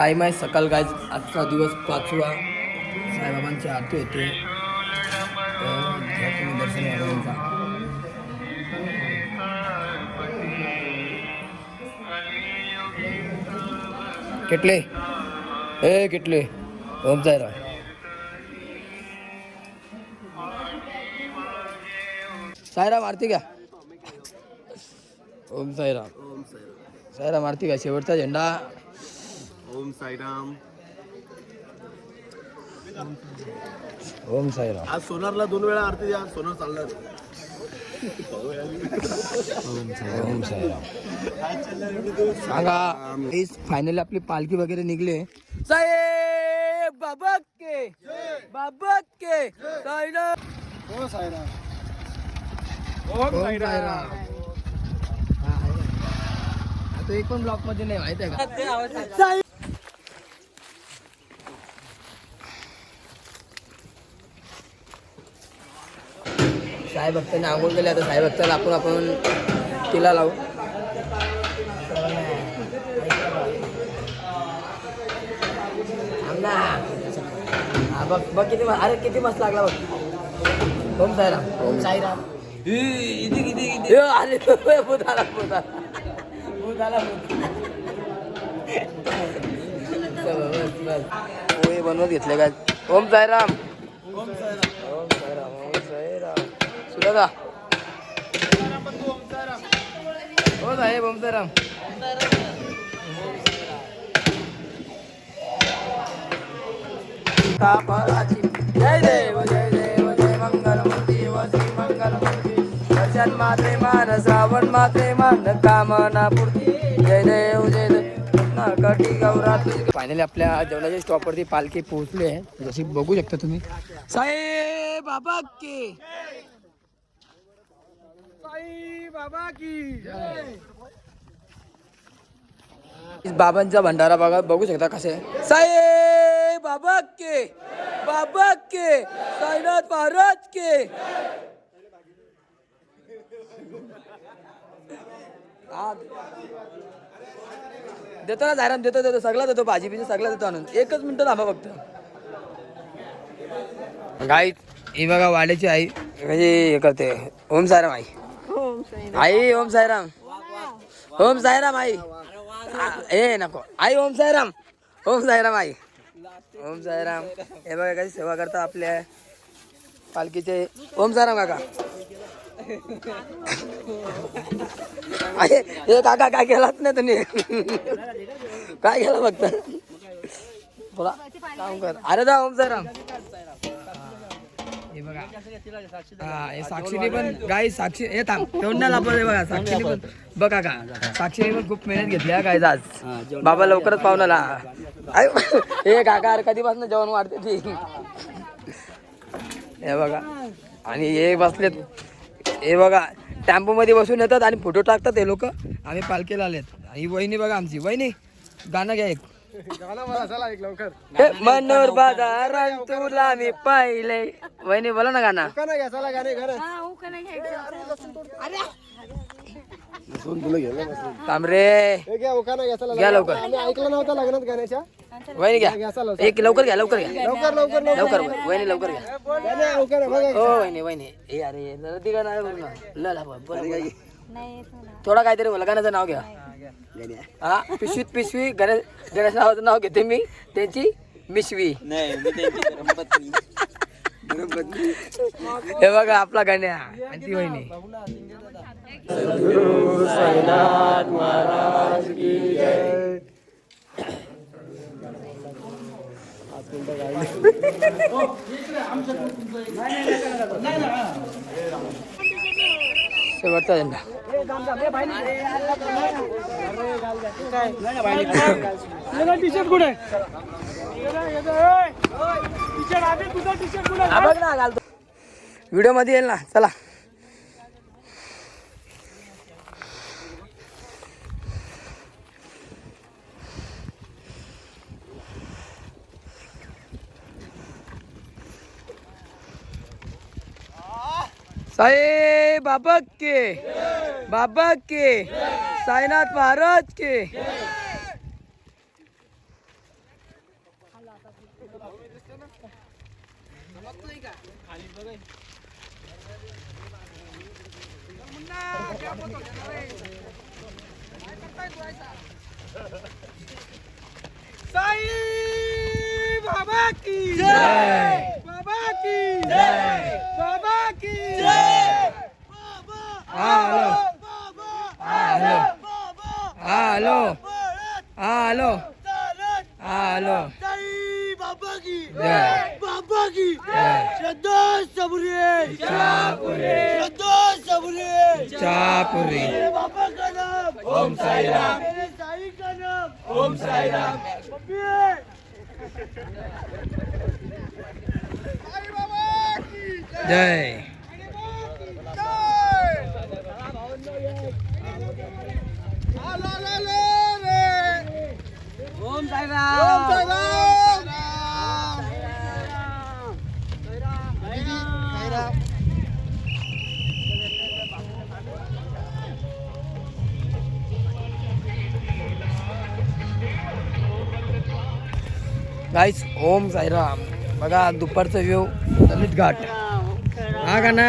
साईमाय सकाळ काय आजचा दिवस पाचवा. साईबाबांची आरती होते. दर्शन बाबांचा किटले. ए किटले. ओम साईराम. साईराम आरती का ओम साईराम. ओम साईराम साईराम आरती का शेवटचा झेंडा. ओम साईराम. ओम साईराम. आज सोनारला दोन वेळा आरती द्या सोनार चालणार. ओम साईराम. सांगा फायनली आपली पालखी वगैरे निघले. साहेब बाबा के बाबा के साईराम. साईराम ओम साईराम. आहे. आता एक पण ब्लॉकमध्ये नाही माहीत आहे का? साई- भक्तांनी आंघोळ केली आता साई भक्ताला आपण आपण तिला लावू. हा, बघ बघ किती अरे किती मस्त लागला बघ. ओम साईराम. ओम साईराम. ए, आले भूत आला भूत आला. भूत आला भूत चल, बस, बस. पोहे बनवत घेतले काय ओम साईराम. ओम साईराम. ओम साईराम ओम साईराम. सुधा हो साहेब ओम जय देव जय देव जय मंगलमूर्ती व मंगलमूर्ती. दर्शन मात्रे मान श्रावण माते मान कामना पूर्ती. जय देव जय देव. कटी गौरा फायनली आपल्या जेवणाच्या स्टॉपवरती पालखी पोहोचली आहे. जशी बघू शकता तुम्ही. साहेब बाबा के. साई बाबा की बाबांचा भंडारा बघा बघू शकता कसे. साहेब बाबा के बाबा के साईनाथ महाराज के देतो ना जायराम देतो देतो. सगळा देतो भाजी बिजी सगळा देतो आणून. एकच मिनिट थांबा फक्त. गाई ही बघा वाड्याची आई. म्हणजे हे करते. ओम साराम आई. आई ओम साईराम. ओम साईराम आई. ए नको. आई ओम साईराम. ओम साईराम आई. ओम साईराम. हे बघा कशी सेवा करता आपल्या पालखीचे. ओम साईराम काका. अरे हे काका काय केलात नाही तुम्ही? काय केलं फक्त? बोला. काम कर. अरे दा ओम साईराम. हे बघा. हा हे साक्षीने पण गाई साक्षी हे थांब तोंडाला आपण बघा साक्षीने पण बघा का साक्षीने पण खूप मेहनत घेतली हा गायचा आज. बाबा लवकरच पाहुणाला आय, हे काका अरे कधीपासून जेवण वाढते ती? हे बघा. आणि हे बसलेत. हे बघा टेम्पो मध्ये बसून येतात आणि फोटो टाकतात हे लोक. आम्ही पालखीला आलेत. ही वहिनी बघा आमची. वहिनी गाणं घ्या एक. गाणं मला चला एक लवकर. मनोर बाजारात तुला मी पाहिले. वहिनी बोला ना गाणं. तांबरे हे घ्या लवकर. ऐकलं नव्हतं लग्नात गाण्याच्या? वहिनी घ्या. एक लवकर घ्या लवकर घ्या. लवकर लवकर लवकर. वहिनी लवकर घ्या. हो वहिनी वहिनी. ए अरे ती गाणं. थोडा काहीतरी बोला गाण्याचं नाव घ्या. हा पिशवीत पिशवी गणेश गणेश नावाचं नाव घेते मी त्याची मिशवी हे बघा आपला गाण्या आणि ती वहिनी शेवटचा झेंडा हा बघ ना व्हिडिओमध्ये येईल ना चला. साई बाबा के बाबा के साईनाथ महाराज के. साई बाबा की जय. बाबा की. जय बाबा की जय hello hello hello hello hello बाबा की जय. बाबा की जय. श्रद्धा सबरे चहापुरे श्रद्धा सबरे चहापुरी मेरे बाबा का नाम ओम साई राम मेरे साई का नाम ओम साई राम मम्मी जय. ओम साई राम गाईस ओम साईराम. बघा दुपारचा व्ह्यू ललित घाट. हा का ना?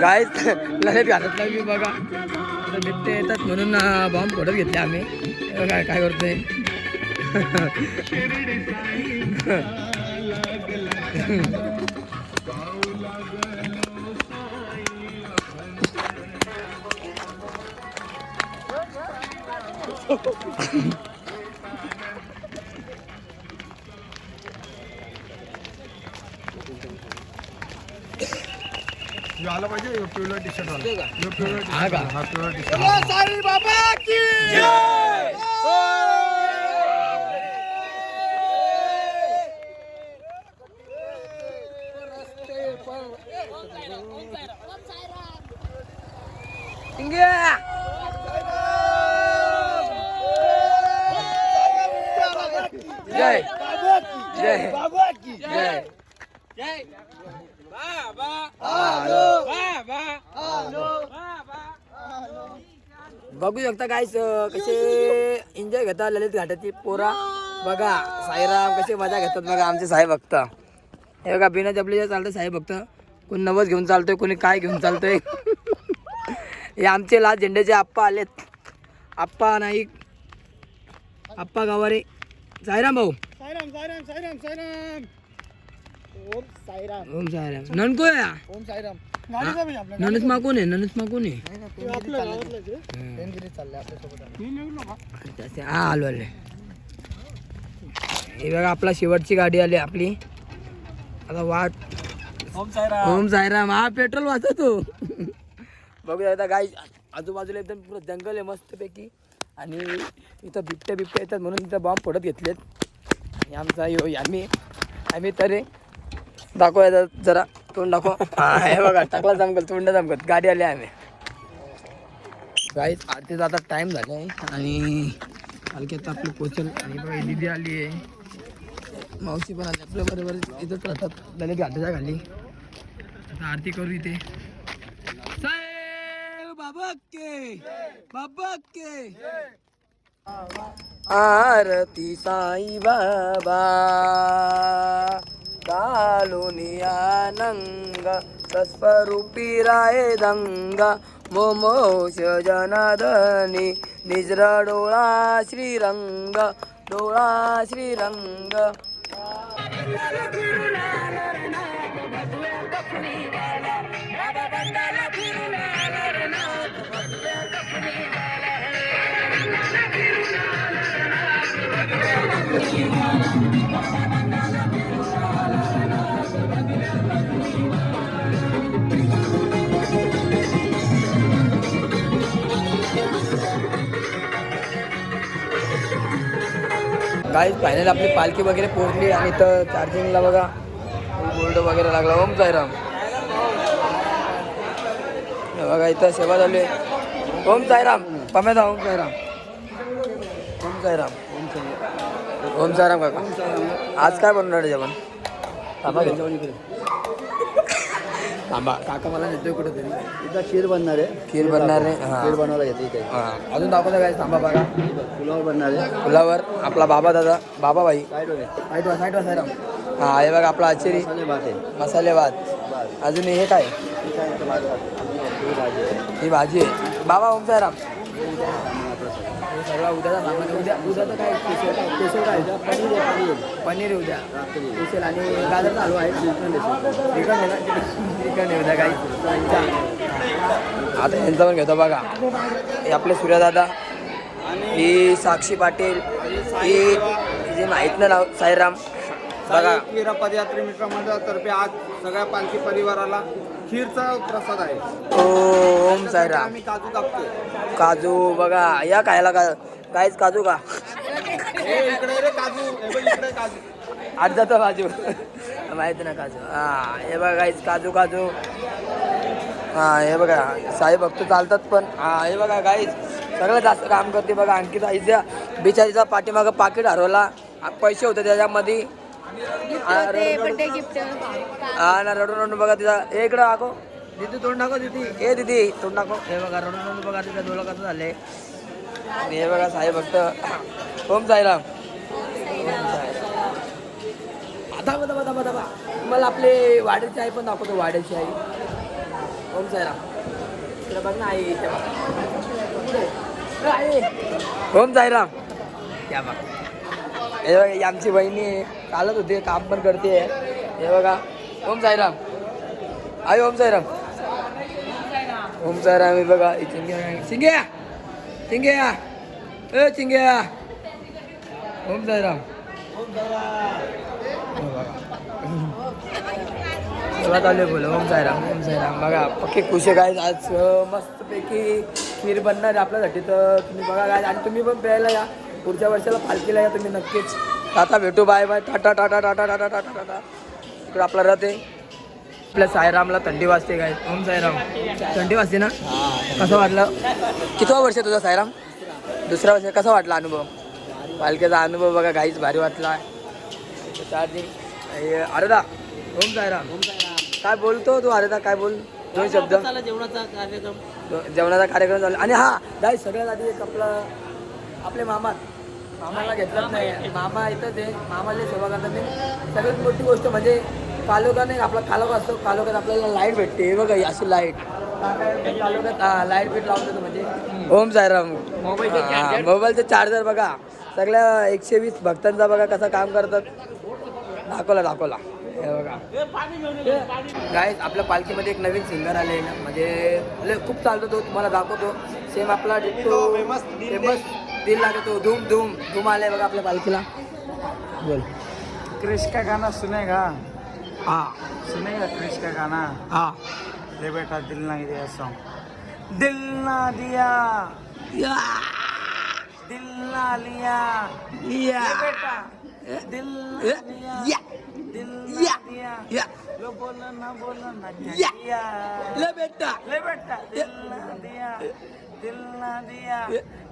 गाईस ललित घाटातला व्ह्यू बघा. बिबटे येतात म्हणून बॉम्ब फोडत घेतले आम्ही. बघा काय करतोय. आला पाहिजे पिवळा टी शर्ट हा का? हा पिवळा टी शर्ट साई बाबा की जय जय बाबा की जय बघू शकता काय कसे एन्जॉय घेतात ललित घाटाची पोरा. बघा साईराम कसे मजा घेतात बघा आमचे साहेब भक्त. हे बघा बिना जपलीचे चालतं साहेब भक्त. कोणी नवस घेऊन चालतोय कोणी काय घेऊन चालतोय. हे आमचे लाल झेंड्याचे आप्पा आलेत. आप्पा नाईक आप्पा गावारे. साईराम भाऊ. साईराम साईराम साईराम साईराम. ओम साईराम. ओम साईराम. ननको या ओम साईराम. ननस मा कोण आहे ननस मा कोण आहे हा आलो आले. हे बघा आपला शेवटची गाडी आली आपली. आता वाट. ओम साई राम ओम साईराम. हा पेट्रोल वाचतो. बघू आता गाई आजूबाजूला एकदम पुरं जंगल आहे मस्तपैकी. आणि इथं बिबट्या बिबट्या येतात म्हणून इथं बॉम्ब फोडत घेतलेत. आणि आमचा यो आम्ही आम्ही तरी दाखवायचा जरा. तोंड दाखव. हा, हे बघा टाकला जमकत तोंड जमकत. गाडी आली. आम्ही गाईच आरतीचा आता टाईम झाला आहे. आणि आता आपली पोचल आणि बघा दिदी आली आहे. मावशी पण आली आपल्या बरोबर इथंच राहतात. ललित घाटाच्या खाली. आता आरती करू इथे. साहेब बाबा के बाबा के आरती साई बाबा ಕಾಲುನಿಯಾನಂಗ ಸಸ್ವರೂಪಿರಾಯದಂಗ ಮೋಮೋಶ ಜನಧನಿ ನಿಜ್ರ ಡೋಳಾ Sriranga ಡೋಳಾ Sriranga Thank you. Guys final आपली पालखी वगैरे पोहोचली आणि तर चार्जिंगला बघा. बोर्ड वगैरे लागला. ओम साईराम. बघा इथं सेवा झाली आहे. ओम साईराम. पमेदा ओम साईराम ओम साईराम. ओम साईराम. ओम साईराम काका. आज काय बनवणार थांबा जेवण थांबा. काका मला नेतोय कुठेतरी. इथं खीर बनणार आहे. खीर बनणार आहे? हा. खीर बनवायला घेते इथे. हा. अजून दाखवतो काय? थांबा बघा. पुलाव बनणार आहे. फुलावर आपला बाबा दादा बाबा भाई काय डोळे साईट वा साईट वा साईराम हा हे बघा आपला आचेरी. मसाले भात आहे. मसाले भात. अजून हे काय? ही भाजी आहे. ही भाजी आहे. बाबा ओम साईराम. सगळं. उद्याचा सामान आहे. उद्या उद्याचं काय स्पेशल काय? स्पेशल काय? आहे? पनीर आहे पनीर. पनीर उद्या. रात्री. स्पेशल आणि गाजर चालू आहे. चिकन आहे. चिकन आहे ना? चिकन आहे उद्या काही. आता यांचं पण घेतो बघा. हे आपले सूर्यदादा ही साक्षी पाटील ही जे माहीत ना नाव साईराम. बघा. वीरा पदयात्री मित्र मंडळातर्फे आज सगळ्या पालखी परिवाराला खीरचा प्रसाद आहे. ओ, ओम साईराम आम्ही काजू कापतोय. काजू बघा या खायला का काहीच काजू का? हे इकडे रे काजू. हे इकडे काजू. आज जातो काजू. माहिती ना काजू. हा हे बघा काहीच काजू काजू. हा हे बघा साई भक्त चालतात पण. हा हे बघा काहीच सगळं जास्त काम करते बघा. आणखी आईच्या बिचारीचा पाठीमागं पाकिट हरवला. पैसे होते त्याच्यामध्ये. हा, बर्थडे गिफ्ट. हा ना रडून रडून बघा तिचा. हे इकडं दाखव दिदी तोंड दाखव दिदी. ए दिदी तोंड दाखव. हे बघा रडून रडून बघा तिचं डोळं कसं झालंय. आणि हे बघा साई भक्त. ओम साईराम. आता बघा बघा बघा बघा तुम्हाला आपले वाड्याची आई पण दाखवतो वाड्याची आई. ओम साईराम. इकडे बघ ना आई बघ. ओम साईराम. या बघ. हे बघा ही आमची बहिणी चालत होती काम पण करते. हे बघा. ओम साईराम. आई ओम साईराम. ओम साईराम हे बघा ही चिंग्या चिंग्या चिंग्या ए चिंग्या ओम साईराम. चला चालू बोल ओम साईराम ओम साईराम. बघा पक्की खुश आहे काय आज मस्तपैकी खीर बनणार आहे आपल्यासाठी. तर तुम्ही बघा काय आणि तुम्ही पण प्यायला या. पुढच्या वर्षाला पालखीला या तुम्ही नक्कीच. टाटा भेटू bye bye. Tata tata tata tata tata tata इकडं आपला आहे. आपल्या साईरामला थंडी वाजते काय ओम साईराम थंडी वाजते ना? कसं वाटलं? कितवा वर्ष आहे तुझा साईराम दुसरा वर्ष कसा वाटला अनुभव? पालखीचा अनुभव बघा काहीच भारी वाटला. चार्जिंग. अरे दा ओम साईराम काय बोलतो तू अरे दा काय बोल? दोन शब्द. जेवणाचा कार्यक्रम. जेवणाचा कार्यक्रम झाला आणि हा दाई सगळ्यात आधी एक आपलं आपले मामा मामाला घेतलंच नाही. मामा इथंच आहे. मामाला सेवा करतात. नाही सगळ्यात मोठी गोष्ट म्हणजे नाही आपला कालोगा असतो. कालोगात आपल्याला लाइट भेटते. हे बघा अशी लाइट. लाइट बीट लावून देतो म्हणजे. ओम साईराम. मोबाईलचे मोबाईलचे चार्जर बघा. सगळ्या एकशे वीस भक्तांचा बघा कसं काम करतात. दाखवला दाखवला. हे बघा. काय आपल्या पालखीमध्ये एक नवीन सिंगर आले ना म्हणजे लय खूप चालतो तो तुम्हाला दाखवतो. सेम आपला फेमस दिल लागतो धूम धूम धूम आलाय बघा आपल्या पालखीला. बोल. क्रिश का गाना सुनेगा? हा. सुनेगा क्रिश का गाना? हा. ले बेटा दिल ना दिया सॉन्ग दिल ना दिया। या. दिल ना लिया। या. बेटा। दिल ना दिया या दिल या ना दिया या. लो बोला ना बोला ना या. ले बेटा. ले बेटा दिल ना दिया दिल ना दिया.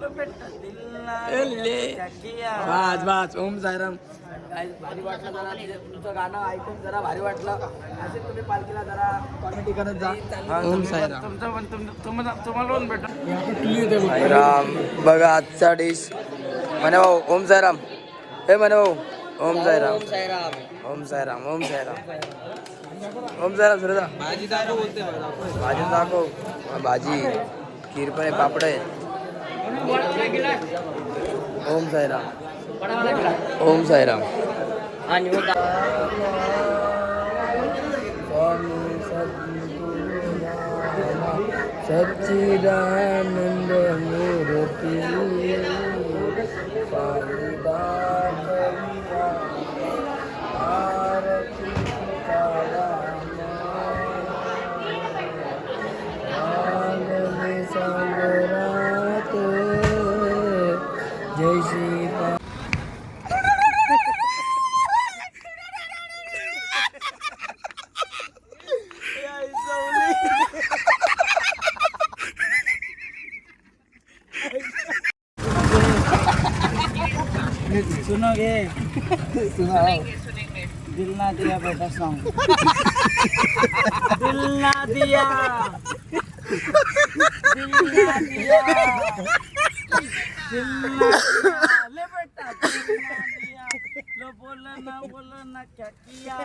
लो बेटा दिल ना ले. ओम साईराम. काय भारी वाटलं जरा तुझं- तुमचं गाणं ऐकून जरा भारी वाटलं. असे तुम्ही पालखीला जरा कॉमेडी करत जा. ओम साईराम. तुमचं पण तुम- तुम्हाला तुम्हाला पण भेटा. साईराम बघा आजचा डिश म्हणे भाऊ ओम साईराम. हे म्हणे भाऊ. ओम साईराम ओम साईराम ओम साईराम ओम साईराम सुरदा भाजी दाखव बोलते भाजी दाखव भाजी खीर पण आहे पापड। आहे ओम साईराम ओम साईराम सच्चिदानंद मूर्ती दिल ना दिया बेटा सॉन्ग दिल ना दिया दिल ना दिया दिल ना दिया ले बेटा दिल ना दिया लो बोला ना बोला ना क्या किया